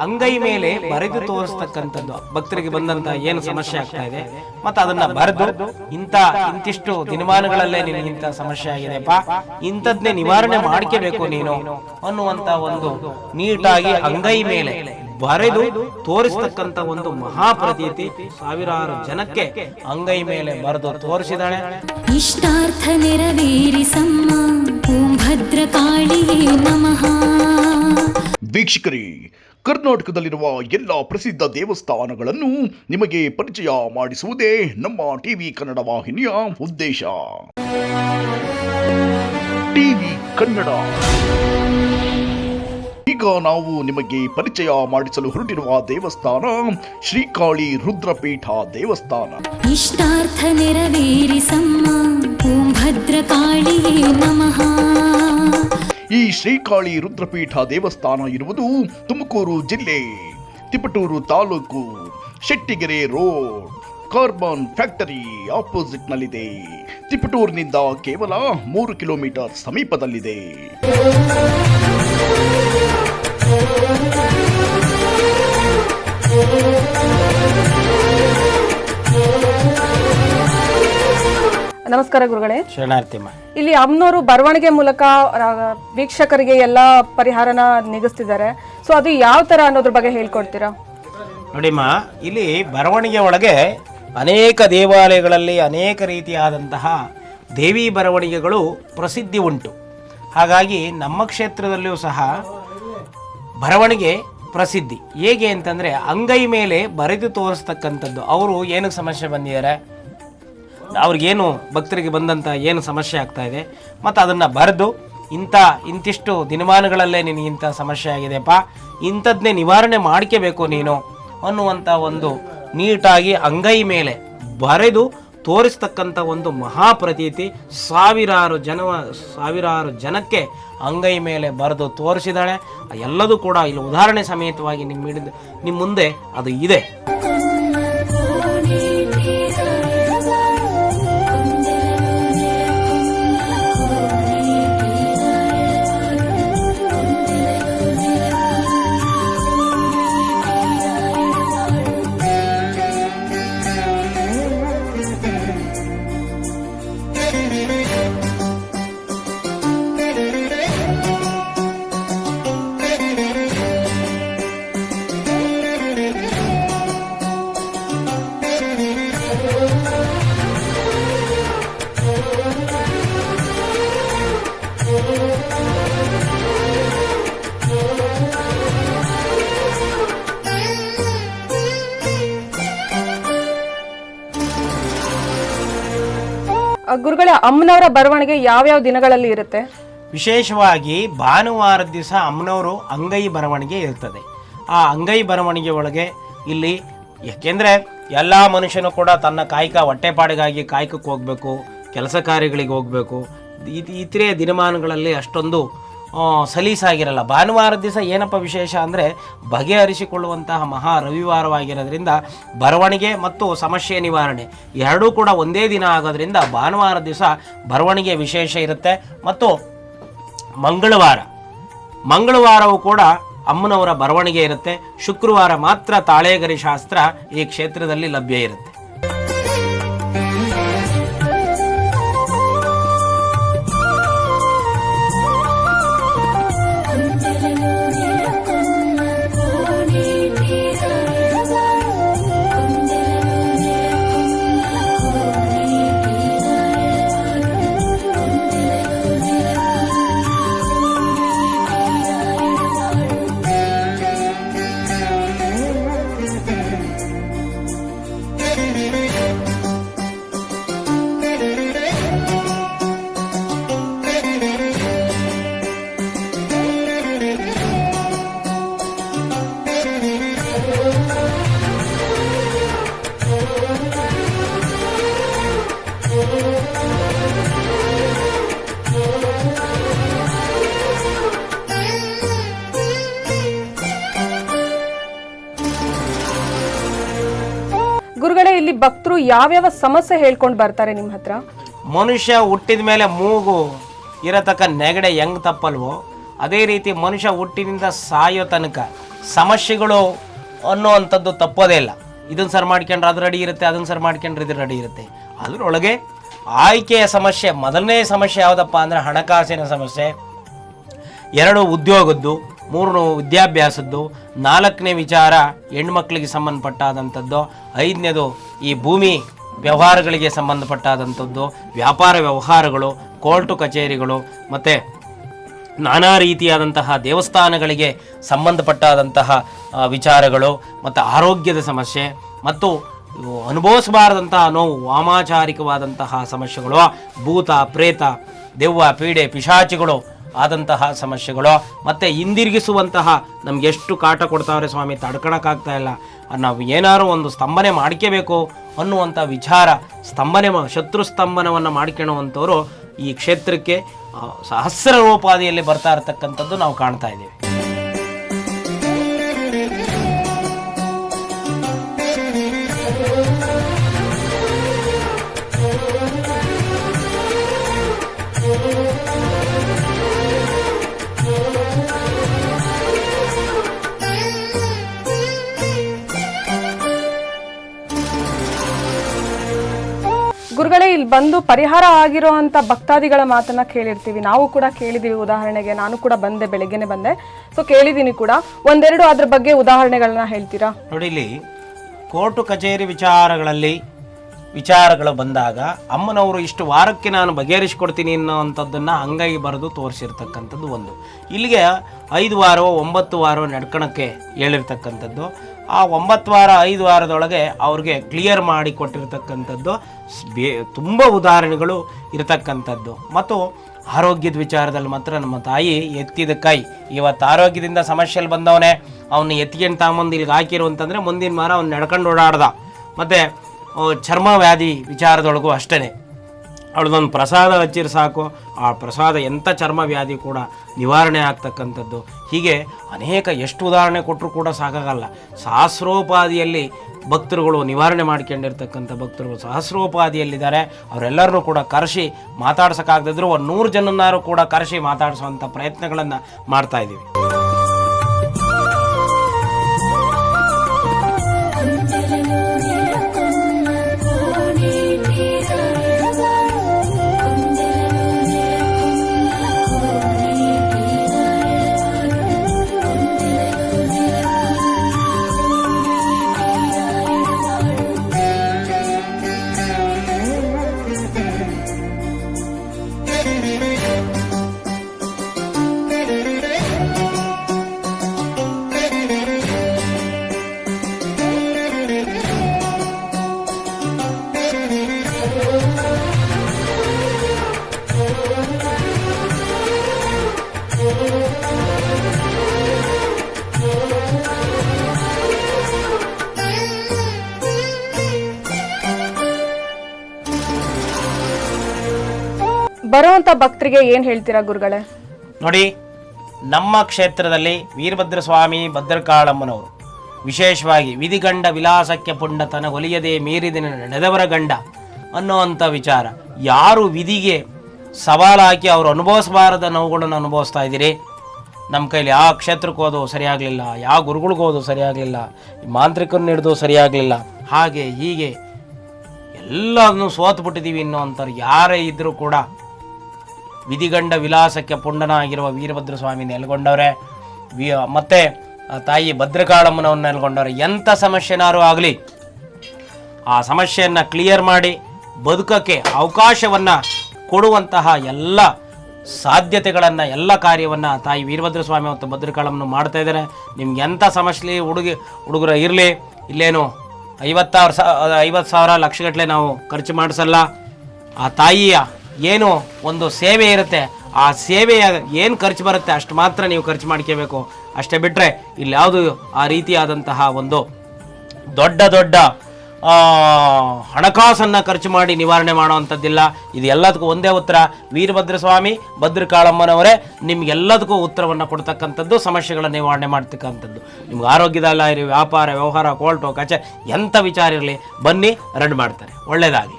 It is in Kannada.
ಅಂಗೈ ಮೇಲೆ ಬರೆದು ತೋರಿಸ್ತಕ್ಕಂಥದ್ದು. ಭಕ್ತರಿಗೆ ಬಂದಂತ ಏನು ಸಮಸ್ಯೆ ಆಗ್ತಾ ಇದೆ? ಮತ್ತೆ ಅದನ್ನ ಬರೆದು ಇಂಥ ಇಂತಿಷ್ಟು ದಿನಮಾನಗಳಲ್ಲೇ ನಿನಗೆ ಇಂಥ ಸಮಸ್ಯೆ ಆಗಿದೆಪ್ಪ ಇಂಥದ್ನೇ ನಿವಾರಣೆ ಮಾಡ್ಕೋಬೇಕು ನೀನು ಅನ್ನುವಂತ ಒಂದು ನೀಟಾಗಿ ಅಂಗೈ ಮೇಲೆ ಬರೆದು ತೋರಿಸ್ತಕ್ಕಂತ ಒಂದು ಮಹಾಪ್ರತೀತಿ ಸಾವಿರಾರು ಜನಕ್ಕೆ ಅಂಗೈ ಮೇಲೆ ಬರೆದು ತೋರಿಸಿದಾಳೆ ಇಷ್ಟಾರ್ಥ ನೆರವೇರಿಸಮ್ಮ. ಓಂ ಭದ್ರಕಾಳಿಯೇ ನಮಃ. ವೀಕ್ಷಕರೇ ಕರ್ನಾಟಕದಲ್ಲಿರುವ ಎಲ್ಲ ಪ್ರಸಿದ್ಧ ದೇವಸ್ಥಾನಗಳನ್ನು ನಿಮಗೆ ಪರಿಚಯ ಮಾಡಿಸುವುದೇ ನಮ್ಮ ಟಿವಿ ಕನ್ನಡ ವಾಹಿನಿಯ ಉದ್ದೇಶ. ಟಿವಿ ಕನ್ನಡ. ಈಗ ನಾವು ನಿಮಗೆ ಪರಿಚಯ ಮಾಡಿಸಲು ಹೊರಟಿರುವ ದೇವಸ್ಥಾನ ಶ್ರೀಕಾಳಿ ರುದ್ರಪೀಠ ದೇವಸ್ಥಾನ. ಇಷ್ಟಾರ್ಥ ನೆರವೇರಿಸಮ್ಮ ಭದ್ರಕಾಳಿಯೇ ನಮಃ. ಈ ಶ್ರೀಕಾಳಿ ರುದ್ರಪೀಠ ದೇವಸ್ಥಾನ ಇರುವುದು ತುಮಕೂರು ಜಿಲ್ಲೆ, Tiptur taluk, Shettigere road, carbon factory opposite ನಲ್ಲಿದೆ ತಿಪಟೂರಿನಿಂದ ಕೇವಲ ಮೂರು ಕಿಲೋಮೀಟರ್ ಸಮೀಪದಲ್ಲಿದೆ. ನಮಸ್ಕಾರ ಗುರುಗಳೇ. ಶರಣಾರ್ಥಿಮ್ಮ ಇಲ್ಲಿ ಅಮ್ಮನವರು ಬರವಣಿಗೆ ಮೂಲಕ ರ- ವೀಕ್ಷಕರಿಗೆ ಎಲ್ಲ ಪರಿಹಾರನ ನಿಗಿಸ್ತಿದ್ದಾರೆ. ಸೊ ಅದು ಯಾವ ತರ ಅನ್ನೋದ್ರ ಬಗ್ಗೆ ಹೇಳ್ಕೊಡ್ತೀರಾ? ನೋಡಿಮ್ಮ ಇಲ್ಲಿ ಬರವಣಿಗೆ ಒಳಗೆ ಅನೇಕ ದೇವಾಲಯಗಳಲ್ಲಿ ಅನೇಕ ರೀತಿಯಾದಂತಹ ದೇವಿ ಬರವಣಿಗೆಗಳು ಪ್ರಸಿದ್ಧಿ ಉಂಟು. ಹಾಗಾಗಿ ನಮ್ಮ ಕ್ಷೇತ್ರದಲ್ಲಿಯೂ ಸಹ ಬರವಣಿಗೆ ಪ್ರಸಿದ್ಧಿ. ಹೇಗೆ ಅಂತಂದರೆ ಅಂಗೈ ಮೇಲೆ ಬರೆದು ತೋರಿಸ್ತಕ್ಕಂಥದ್ದು. ಅವರು ಏನಕ್ಕೆ ಸಮಸ್ಯೆ ಬಂದಿದ್ದಾರೆ? ಅವ್ರಿಗೇನು ಭಕ್ತರಿಗೆ ಬಂದಂಥ ಏನು ಸಮಸ್ಯೆ ಆಗ್ತಾ ಇದೆ? ಮತ್ತು ಅದನ್ನು ಬರೆದು ಇಂಥ, ಇಂತಿಷ್ಟು ದಿನಮಾನಗಳಲ್ಲೇ ನಿನಗೆ ಇಂಥ ಸಮಸ್ಯೆ ಆಗಿದೆಪ್ಪ ಇಂಥದ್ದನ್ನೇ ನಿವಾರಣೆ ಮಾಡ್ಕೋಬೇಕು ನೀನು ಅನ್ನುವಂಥ ಒಂದು ನೀಟಾಗಿ ಅಂಗೈ ಮೇಲೆ ಬರೆದು ತೋರಿಸ್ತಕ್ಕಂಥ ಒಂದು ಮಹಾಪ್ರತೀತಿ ಸಾವಿರಾರು ಜನ ಸಾವಿರಾರು ಜನಕ್ಕೆ ಅಂಗೈ ಮೇಲೆ ಬರೆದು ತೋರಿಸಿದಾಳೆ ಎಲ್ಲದೂ ಕೂಡ ಇಲ್ಲಿ ಉದಾಹರಣೆ ಸಮೇತವಾಗಿ ನಿಮ್ಮ ಹಿಡಿದು ನಿಮ್ಮ ಮುಂದೆ ಅದು ಇದೆ. ಗುರುಗಳೇ, ಅಮ್ಮನವರ ಬರವಣಿಗೆ ಯಾವ್ಯಾವ ದಿನಗಳಲ್ಲಿ ಇರುತ್ತೆ? ವಿಶೇಷವಾಗಿ ಭಾನುವಾರ ದಿವಸ ಅಮ್ಮನವರು ಅಂಗೈ ಬರವಣಿಗೆ ಇರ್ತದೆ. ಆ ಅಂಗೈ ಬರವಣಿಗೆ ಒಳಗೆ ಇಲ್ಲಿ ಯಾಕೆಂದರೆ ಎಲ್ಲ ಮನುಷ್ಯನು ಕೂಡ ತನ್ನ ಕಾಯಕ ಹೊಟ್ಟೆಪಾಡಿಗಾಗಿ ಕಾಯಕಕ್ಕೆ ಹೋಗಬೇಕು, ಕೆಲಸ ಕಾರ್ಯಗಳಿಗೆ ಹೋಗಬೇಕು. ಇತರೆ ದಿನಮಾನಗಳಲ್ಲಿ ಅಷ್ಟೊಂದು ಸಲೀಸಾಗಿರಲ್ಲ. ಭಾನುವಾರ ದಿವಸ ಏನಪ್ಪ ವಿಶೇಷ ಅಂದರೆ ಬಗೆಹರಿಸಿಕೊಳ್ಳುವಂತಹ ಮಹಾ ರವಿವಾರವಾಗಿರೋದ್ರಿಂದ ಬರವಣಿಗೆ ಮತ್ತು ಸಮಸ್ಯೆ ನಿವಾರಣೆ. ಎರಡೂ ಕೂಡ ಒಂದೇ ದಿನ ಆಗೋದ್ರಿಂದ ಭಾನುವಾರ ದಿವಸ ಬರವಣಿಗೆ ವಿಶೇಷ ಇರುತ್ತೆ. ಮತ್ತು ಮಂಗಳವಾರ. ಮಂಗಳವಾರವೂ ಕೂಡ ಅಮ್ಮನವರ ಬರವಣಿಗೆ ಇರುತ್ತೆ. ಶುಕ್ರವಾರ ಮಾತ್ರ ತಾಳೇಗರಿ ಶಾಸ್ತ್ರ ಈ ಕ್ಷೇತ್ರದಲ್ಲಿ ಲಭ್ಯ ಇರುತ್ತೆ. ಇಲ್ಲಿ ಭಕ್ತರು ಯಾವ್ಯಾವ ಸಮಸ್ಯೆ ಹೇಳ್ಕೊಂಡು ಬರ್ತಾರೆ ನಿಮ್ಮ ಹತ್ರ? ಮನುಷ್ಯ ಹುಟ್ಟಿದ ಮೇಲೆ ಮೂಗು ಇರತಕ್ಕ ನೆಗಡೆ ಹೆಂಗ್ ತಪ್ಪಲ್ವೋ, ಅದೇ ರೀತಿ ಮನುಷ್ಯ ಹುಟ್ಟಿನಿಂದ ಸಾಯೋ ತನಕ ಸಮಸ್ಯೆಗಳು ಅನ್ನೋವಂಥದ್ದು ತಪ್ಪೋದೇ ಇಲ್ಲ. ಇದನ್ನು ಸರ್ ಮಾಡ್ಕೊಂಡ್ರೆ ಅದು ರೆಡಿ ಇರುತ್ತೆ ಅದನ್ನು ಸರ್ ಮಾಡ್ಕೊಂಡ್ರೆ ಇದು ರೆಡಿ ಇರುತ್ತೆ. ಅದರೊಳಗೆ ಆಯ್ಕೆಯ ಸಮಸ್ಯೆ, ಮೊದಲನೇ ಸಮಸ್ಯೆ ಯಾವುದಪ್ಪ ಅಂದರೆ ಹಣಕಾಸಿನ ಸಮಸ್ಯೆ. ಎರಡು ಉದ್ಯೋಗದ್ದು ಮೂರು ವಿದ್ಯಾಭ್ಯಾಸದ್ದು, ನಾಲ್ಕನೇ ವಿಚಾರ ಹೆಣ್ಮಕ್ಳಿಗೆ ಸಂಬಂಧಪಟ್ಟಾದಂಥದ್ದು, ಐದನೇದು ಈ ಭೂಮಿ ವ್ಯವಹಾರಗಳಿಗೆ ಸಂಬಂಧಪಟ್ಟಾದಂಥದ್ದು, ವ್ಯಾಪಾರ ವ್ಯವಹಾರಗಳು, ಕೋರ್ಟು ಕಚೇರಿಗಳು, ಮತ್ತು ನಾನಾ ರೀತಿಯಾದಂತಹ ದೇವಸ್ಥಾನಗಳಿಗೆ ಸಂಬಂಧಪಟ್ಟಾದಂತಹ ವಿಚಾರಗಳು, ಮತ್ತು ಆರೋಗ್ಯದ ಸಮಸ್ಯೆ, ಮತ್ತು ಅನುಭವಿಸಬಾರದಂತಹ ನೋವು, ವಾಮಾಚಾರಿಕವಾದಂತಹ ಸಮಸ್ಯೆಗಳು, ಭೂತ, ಪ್ರೇತ, ದೆವ್ವ, ಪೀಡೆ, ಪಿಶಾಚಿಗಳು ಆದಂತಹ ಸಮಸ್ಯೆಗಳು. ಮತ್ತು ಹಿಂದಿರುಗಿಸುವಂತಹ ನಮ್ಗೆ ಎಷ್ಟು ಕಾಟ ಕೊಡ್ತಾವ್ರೆ ಸ್ವಾಮಿ, ತಡ್ಕೊಳಕ್ಕಾಗ್ತಾ ಇಲ್ಲ. ನಾವು ಏನಾದ್ರು ಒಂದು ಸ್ತಂಭನೆ ಮಾಡ್ಕೋಬೇಕು ಅನ್ನುವಂಥ ವಿಚಾರ, ಸ್ತಂಭನೆ ಶತ್ರು ಸ್ತಂಭನವನ್ನು ಮಾಡ್ಕೊಳ್ಳುವಂಥವ್ರು ಈ ಕ್ಷೇತ್ರಕ್ಕೆ ಸಹಸ್ರ ರೂಪಾದಿಯಲ್ಲಿ ಬರ್ತಾ ಇರತಕ್ಕಂಥದ್ದು ನಾವು ಕಾಣ್ತಾ ಇದ್ದೀವಿ. ಇಲ್ಲಿ ಬಂದು ಪರಿಹಾರ ಆಗಿರೋ ಭಕ್ತಾದಿಗಳ ಮಾತನ್ನ ಕೇಳಿರ್ತೀವಿ. ನಾವು ಕೂಡ ಕೇಳಿದೀವಿ ಉದಾಹರಣೆಗೆ. ನಾನು ಕೂಡ ಬಂದೆ, ಬೆಳಗ್ಗೆನೆ ಬಂದೆ. ಸೊ ಕೇಳಿದೀನಿ ಕೂಡ. ಒಂದೆರಡು ಅದ್ರ ಬಗ್ಗೆ ಉದಾಹರಣೆಗಳನ್ನ ಹೇಳ್ತೀರಾ? ನೋಡಿ, ಇಲ್ಲಿ ಕೋರ್ಟು ಕಚೇರಿ ವಿಚಾರಗಳಲ್ಲಿ ವಿಚಾರಗಳು ಬಂದಾಗ ಅಮ್ಮನವರು ಇಷ್ಟು ವಾರಕ್ಕೆ ನಾನು ಬಗೆಹರಿಸಿಕೊಡ್ತೀನಿ ಅನ್ನೋವಂಥದ್ದನ್ನು ಹಂಗಾಗಿ ಬರೆದು ತೋರಿಸಿರ್ತಕ್ಕಂಥದ್ದು ಒಂದು. ಇಲ್ಲಿಗೆ ಐದು ವಾರ, ಒಂಬತ್ತು ವಾರ ನಡ್ಕೊಳಕ್ಕೆ ಹೇಳಿರ್ತಕ್ಕಂಥದ್ದು. ಆ ಒಂಬತ್ತು ವಾರ, ಐದು ವಾರದೊಳಗೆ ಅವ್ರಿಗೆ ಕ್ಲಿಯರ್ ಮಾಡಿ ಕೊಟ್ಟಿರ್ತಕ್ಕಂಥದ್ದು. ಬೇ, ತುಂಬ ಉದಾಹರಣೆಗಳು ಇರತಕ್ಕಂಥದ್ದು. ಮತ್ತು ಆರೋಗ್ಯದ ವಿಚಾರದಲ್ಲಿ ಮಾತ್ರ ನಮ್ಮ ತಾಯಿ ಎತ್ತಿದ ಕೈ. ಇವತ್ತು ಆರೋಗ್ಯದಿಂದ ಸಮಸ್ಯೆಯಲ್ಲಿ ಬಂದವನೇ ಅವನ್ನ ಎತ್ತಿಗೆಂಡು ತಾಂಬಂದು ಇಲ್ಲಿಗೆ ಹಾಕಿರು ಅಂತಂದರೆ ಮುಂದಿನ ವಾರ ಅವ್ನು ನಡ್ಕೊಂಡು ಓಡಾಡ್ದ. ಮತ್ತು ಚರ್ಮ ವ್ಯಾಧಿ ವಿಚಾರದೊಳಗೂ ಅಷ್ಟೇ ಅವಳದೊಂದು ಪ್ರಸಾದ ಹಚ್ಚಿರ್ ಸಾಕು. ಆ ಪ್ರಸಾದ ಎಂಥ ಚರ್ಮ ವ್ಯಾಧಿ ಕೂಡ ನಿವಾರಣೆ ಆಗ್ತಕ್ಕಂಥದ್ದು. ಹೀಗೆ ಅನೇಕ ಎಷ್ಟು ಉದಾಹರಣೆ ಕೊಟ್ಟರು ಕೂಡ ಸಾಕಾಗಲ್ಲ. ಸಹಸ್ರೋಪಾದಿಯಲ್ಲಿ ಭಕ್ತರುಗಳು ನಿವಾರಣೆ ಮಾಡ್ಕೊಂಡಿರ್ತಕ್ಕಂಥ ಭಕ್ತರುಗಳು ಸಹಸ್ರೋಪಾದಿಯಲ್ಲಿದ್ದಾರೆ. ಅವರೆಲ್ಲರನ್ನೂ ಕೂಡ ಕರೆಸಿ ಮಾತಾಡ್ಸೋಕ್ಕಾಗದಿದ್ರು ಒಂದು ನೂರು ಜನನ್ನಾರು ಕೂಡ ಕರೆಸಿ ಮಾತಾಡಿಸುವಂಥ ಪ್ರಯತ್ನಗಳನ್ನು ಮಾಡ್ತಾ ಬರುವಂತ ಭಕ್ತರಿಗೆ ಏನ್ ಹೇಳ್ತೀರಾ ಗುರುಗಳೇ? ನೋಡಿ, ನಮ್ಮ ಕ್ಷೇತ್ರದಲ್ಲಿ ವೀರಭದ್ರ ಸ್ವಾಮಿ ಭದ್ರಕಾಳಮ್ಮನವರು, ವಿಶೇಷವಾಗಿ ವಿಧಿಗಂಡ ವಿಲಾಸಕ್ಕೆ ಪುಂಡತನ ಒಲಿಯದೆ ಮೀರಿದ ನಡೆದವರ ಗಂಡ ಅನ್ನುವಂಥ ವಿಚಾರ. ಯಾರು ವಿಧಿಗೆ ಸವಾಲು ಹಾಕಿ ಅವರು ಅನುಭವಿಸಬಾರದ ನೋವುಗಳನ್ನು ಅನುಭವಿಸ್ತಾ ಇದ್ದೀರಿ ನಮ್ಮ ಕೈಲಿ ಯಾವ ಕ್ಷೇತ್ರಕ್ಕೆ ಹೋದು ಸರಿಯಾಗಲಿಲ್ಲ, ಯಾವ ಗುರುಗಳಿಗೆ ಹೋದೋ ಸರಿಯಾಗಲಿಲ್ಲ ಮಾಂತ್ರಿಕರನ್ನ ಹಿಡಿದು ಸರಿಯಾಗಲಿಲ್ಲ, ಹಾಗೆ ಹೀಗೆ ಎಲ್ಲದನ್ನು ಸೋತ್ಬಿಟ್ಟಿದ್ದೀವಿ ಬಿಟ್ಟಿದ್ದೀವಿ ಅನ್ನೋಂಥವ್ರು ಯಾರೇ ಇದ್ದರೂ ಕೂಡ ವಿಧಿಗಂಡ ವಿಲಾಸಕ್ಕೆ ಪುಂಡನಾಗಿರುವ ವೀರಭದ್ರ ಸ್ವಾಮಿ ನೆಲೆಗೊಂಡವ್ರೆ. ವಿ, ಮತ್ತೆ ತಾಯಿ ಭದ್ರಕಾಳಮ್ಮನವನ್ನು ನೆಲೆಗೊಂಡವ್ರೆ. ಎಂಥ ಸಮಸ್ಯೆನಾರು ಆಗಲಿ, ಆ ಸಮಸ್ಯೆಯನ್ನು ಕ್ಲಿಯರ್ ಮಾಡಿ ಬದುಕಕ್ಕೆ ಅವಕಾಶವನ್ನು ಕೊಡುವಂತಹ ಎಲ್ಲ ಸಾಧ್ಯತೆಗಳನ್ನು, ಎಲ್ಲ ಕಾರ್ಯವನ್ನು ತಾಯಿ ವೀರಭದ್ರ ಸ್ವಾಮಿ ಮತ್ತು ಭದ್ರಕಾಳಮ್ಮನ ಮಾಡ್ತಾ ಇದ್ದಾರೆ. ನಿಮ್ಗೆ ಎಂಥ ಸಮಸ್ಯೆ ಹುಡುಗಿ, ಹುಡುಗರ ಇರಲಿ, ಇಲ್ಲೇನು ಐವತ್ತಾರು ಸಾ, ಐವತ್ತು ಸಾವಿರ ಲಕ್ಷಗಟ್ಟಲೆ ನಾವು ಖರ್ಚು ಮಾಡಿಸಲ್ಲ. ಆ ತಾಯಿಯ ಏನು ಒಂದು ಸೇವೆ ಇರುತ್ತೆ. ಆ ಸೇವೆಯ ಏನು ಖರ್ಚು ಬರುತ್ತೆ ಅಷ್ಟು ಮಾತ್ರ ನೀವು ಖರ್ಚು ಮಾಡ್ಕೋಬೇಕು. ಅಷ್ಟೇ ಬಿಟ್ಟರೆ ಇಲ್ಲಿ ಯಾವುದು ಆ ರೀತಿಯಾದಂತಹ ಒಂದು ದೊಡ್ಡ ದೊಡ್ಡ ಹಣಕಾಸನ್ನು ಖರ್ಚು ಮಾಡಿ ನಿವಾರಣೆ ಮಾಡುವಂಥದ್ದಿಲ್ಲ. ಇದು ಎಲ್ಲದಕ್ಕೂ ಒಂದೇ ಉತ್ತರ. ವೀರಭದ್ರ ಸ್ವಾಮಿ ಭದ್ರಕಾಳಮ್ಮನವರೇ, ನಿಮ್ಗೆಲ್ಲದಕ್ಕೂ ಉತ್ತರವನ್ನು ಕೊಡ್ತಕ್ಕಂಥದ್ದು ಸಮಸ್ಯೆಗಳ ನಿವಾರಣೆ ಮಾಡ್ತಕ್ಕಂಥದ್ದು. ನಿಮ್ಗೆ ಆರೋಗ್ಯದಲ್ಲ ಇರಿ ವ್ಯಾಪಾರ, ವ್ಯವಹಾರ ಕೋರ್ಟು ಕಚೆ ಎಂಥ ವಿಚಾರ ಇರಲಿ, ಬನ್ನಿ ರನ್ ಮಾಡ್ತಾರೆ. ಒಳ್ಳೆಯದಾಗಲಿ